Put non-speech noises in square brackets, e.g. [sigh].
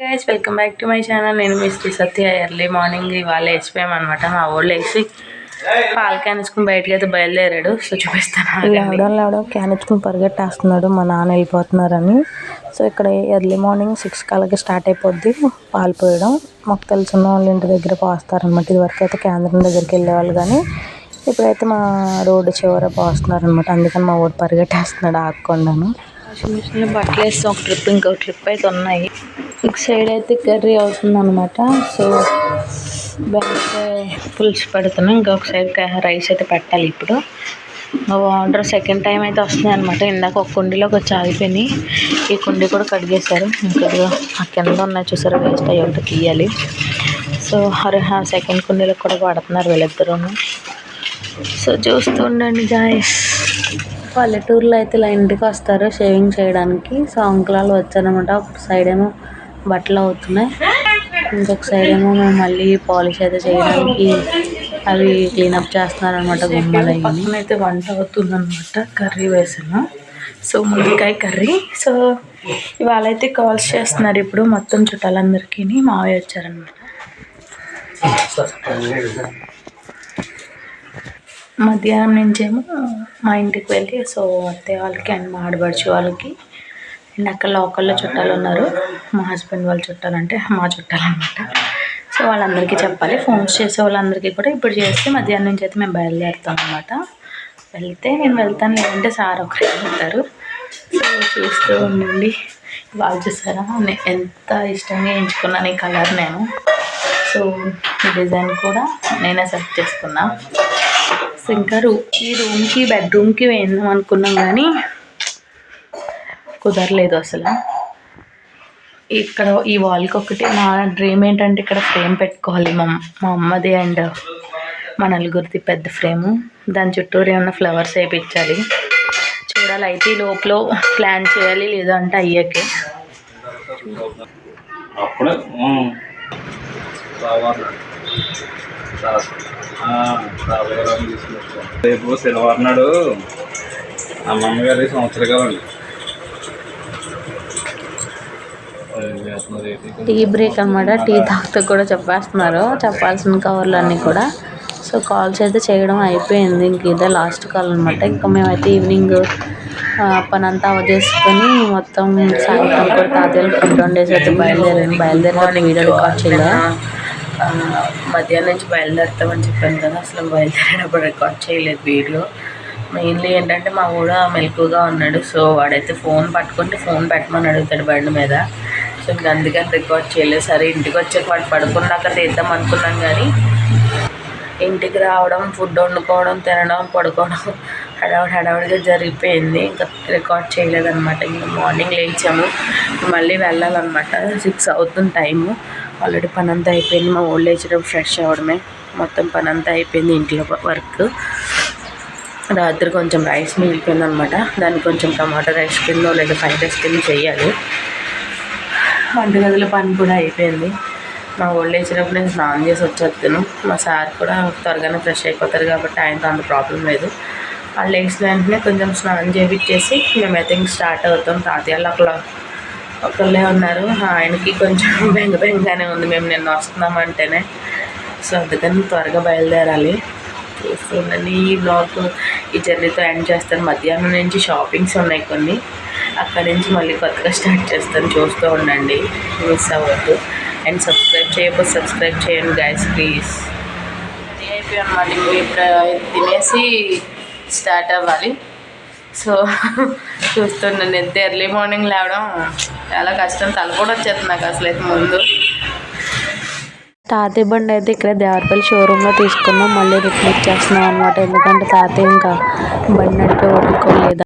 Guys welcome back to my channel నేను మీ Sri Satya early morning ఇవాళ వేసిపోయాం అనమాట మా ఊళ్ళో వేసి పాలు కానిచ్చుకుని బయటకి అయితే బయలుదేరాడు. సో చూపిస్తాను. లేవడం లేవడం క్యాన్ ఇచ్చుకుని పరిగెట్టేస్తున్నాడు. మా నాన్న వెళ్ళిపోతున్నారని. సో ఇక్కడ ఎర్లీ మార్నింగ్ సిక్స్ కలకి స్టార్ట్ అయిపోద్ది. పాలు పోయడం. మాకు తెలిసిన వాళ్ళ ఇంటి దగ్గర పోస్తారనమాట ఇదివరకు అయితే కేంద్రం దగ్గరికి వెళ్ళేవాళ్ళు కానీ ఇప్పుడైతే మా రోడ్డు చివర పోస్తున్నారనమాట అందుకని మా ఊరు పరిగెట్టేస్తున్నాడు ఆగకుండాను. వాషింగ్ మిషన్లో బట్టలు వేస్తే ఒక ట్రిప్ ఇంకో ట్రిప్ అయితే ఉన్నాయి. ఇటు సైడ్ అయితే కర్రీ అవుతుంది అనమాట సో బెండకాయ పులుసు పెడుతున్నాం. ఇంకొక సైడ్ రైస్ అయితే పెట్టాలి ఇప్పుడు. వాటర్ సెకండ్ టైం అయితే వస్తున్నాయి అనమాట ఇందాక ఒక కుండీలోకి వచ్చి ఆగిపోయినాయి. ఈ కుండీ కూడా కడిగేశారు ఇంకా ఆ కింద ఉన్నాయి చూసారు వేస్ట్ అయ్యి ఒకటి తీయాలి. సో హరి సెకండ్ కుండీలో కూడా పడుతున్నారు వీళ్ళిద్దరూ. సో చూస్తూ ఉండండి గాయస్ పల్లెటూరులో అయితే ఇలా ఇంటికి వస్తారు షేవింగ్ చేయడానికి. సో అంకులాలు వచ్చారనమాట ఒక సైడ్ ఏమో బట్టలు అవుతున్నాయి. ఇంకొక సైడ్ ఏమో మేము మళ్ళీ పాలిష్ అయితే చేయడానికి అవి క్లీనప్ చేస్తున్నారనమాట గుమ్మలు పక్కన అయితే వంట అవుతుందనమాట కర్రీ వేసాను. సో మునక్కాయ కర్రీ. సో ఇవాళ అయితే కాల్స్ చేస్తున్నారు ఇప్పుడు మొత్తం చుట్టాలందరికీ మావయ్య వచ్చారనమాట మధ్యాహ్నం నుంచేమో మా ఇంటికి వెళ్ళి సో అత్తయ్య వాళ్ళకి అండ్ మా ఆడబడుచు వాళ్ళకి అండ్ అక్కడ లోకల్లో చుట్టాలు ఉన్నారు. మా హస్బెండ్ వాళ్ళ చుట్టాలు అంటే మా చుట్టాలు అనమాట సో వాళ్ళందరికీ చెప్పాలి. ఫోన్స్ చేసే వాళ్ళందరికీ కూడా ఇప్పుడు చేస్తే మధ్యాహ్నం నుంచి అయితే మేము బయలుదేరుతాం అనమాట వెళ్తే నేను వెళ్తాను లేదంటే సార్ ఒకరే వెళ్తారు. సో చూస్తూ ఉండండి. వాళ్ళు చూసారా? ఎంత ఇష్టంగా ఎంచుకున్నాను ఈ కలర్ నేను. సో ఈ డిజైన్ కూడా నేనే సెలెక్ట్ చేసుకున్నా. సో ఇంకా రూ ఈ రూమ్కి బెడ్రూమ్కి వేద్దాం అనుకున్నాం కానీ కుదరలేదు అసలు. ఇక్కడ ఈ వాల్కి ఒకటి నా డ్రీమ్ ఏంటంటే ఇక్కడ ఫ్రేమ్ పెట్టుకోవాలి మా మా అమ్మది అండ్ మా నలుగురిది పెద్ద ఫ్రేము దాని చుట్టూరు ఏమన్నా ఫ్లవర్స్ వేయించాలి చూడాలి అయితే ఈ లోపల ప్లాన్ చేయాలి లేదంటే అయ్యాకే. రేపు శనివారం నాడు అమ్మమ్మ గారి సంవత్సరకాలం అండి టీ బ్రేక్ అన్నమాట. టీ తాగుతూ కూడా చెప్పేస్తున్నారు. చెప్పాల్సిన కవర్లు అన్నీ కూడా. సో కాల్స్ అయితే చేయడం అయిపోయింది. ఇంక ఇదే లాస్ట్ కాల్ అనమాట ఇంకా మేమైతే ఈవినింగ్ పనంతా పని అంతా మొత్తం సాయంత్రం కూడా తాతయ్యలు ఫుడ్ వండేసి అయితే బయలుదేరాను బయలుదేరి వీడియో రికార్డ్ చేయలేదు మధ్యాహ్నం నుంచి బయలుదేరుతామని చెప్పాను కదా అసలు బయలుదేరేటప్పుడు రికార్డ్ చేయలేదు వీడియో. మెయిన్లీ ఏంటంటే మా కూడా మెలకుగా ఉన్నాడు. సో వాడైతే ఫోన్ పట్టుకుంటే ఫోన్ పెట్టమని అడుగుతాడు బండి మీద. సో ఇంకా అందుకని రికార్డ్ చేయలేదు. సరే ఇంటికి వచ్చాక వాడు పడుకున్నాక తీద్దాం అనుకున్నాం కానీ ఇంటికి రావడం ఫుడ్ వండుకోవడం తినడం పడుకోవడం హడావుడి హడావుడిగా జరిగిపోయింది. ఇంకా రికార్డ్ చేయలేదన్నమాట. ఇంకా మార్నింగ్ లేచాము. మళ్ళీ వెళ్ళాలన్నమాట. సిక్స్ అవుతుంది టైము ఆల్రెడీ పని అంతా అయిపోయింది. మా ఓల్డ్ లేచేటప్పుడు ఫ్రెష్ అవ్వడమే. మొత్తం పని అంతా అయిపోయింది ఇంట్లో వర్క్ రాత్రి కొంచెం రైస్ మిగిలిపోయింది అనమాట దాన్ని కొంచెం టమాటా రైస్ కింద లేదా ఫ్రైడ్ రైస్ కింద చేయాలి. వంటగదిలో పని కూడా అయిపోయింది. మా ఓల్డ్ ఏజ్నప్పుడు నేను స్నానం చేసి వచ్చేస్తాను మా సార్ కూడా త్వరగానే ఫ్రెష్ అయిపోతారు కాబట్టి ఆయనతో అంత ప్రాబ్లం లేదు. వాళ్ళు లేచిన వెంటనే కొంచెం స్నానం చేపించేసి మేమైతే ఇంక స్టార్ట్ అవుతాం. తాతయ్యలు అక్కడ ఒకళ్ళే ఉన్నారు. ఆయనకి కొంచెం [laughs] బెంగ బెంగానే ఉంది. మేము నిన్న వస్తున్నామంటేనే సో అందుకని త్వరగా బయలుదేరాలి. చూస్తుండండి ఈ బ్లాగ్ ఈ జర్నీతో ఎండ్ చేస్తాను. మధ్యాహ్నం నుంచి షాపింగ్స్ ఉన్నాయి కొన్ని. అక్కడి నుంచి మళ్ళీ కొత్తగా స్టార్ట్ చేస్తాను. చూస్తూ ఉండండి. మిస్ అవ్వద్దు. అండ్ సబ్స్క్రైబ్ చేయకపోతే సబ్స్క్రైబ్ చేయండి గైస్ ప్లీజ్ రెడీ అయిపోయి అనమాట ఇప్పుడు ఇప్పుడు తినేసి స్టార్ట్ అవ్వాలి. సో చూస్తున్నాను ఎంత ఎర్లీ మార్నింగ్ లేవడం చాలా కష్టం. తల కూడా వచ్చేస్తుంది నాకు అసలు అయితే ముందు. తాతయ్య బండి అయితే ఇక్కడ దేవరపల్లి షోరూంలో తీసుకున్నాం. మళ్ళీ రిటర్న్ ఇచ్చేస్తున్నాం అనమాట ఎందుకంటే తాతయ్య ఇంకా బండి నడిపే వదులుకోలేదు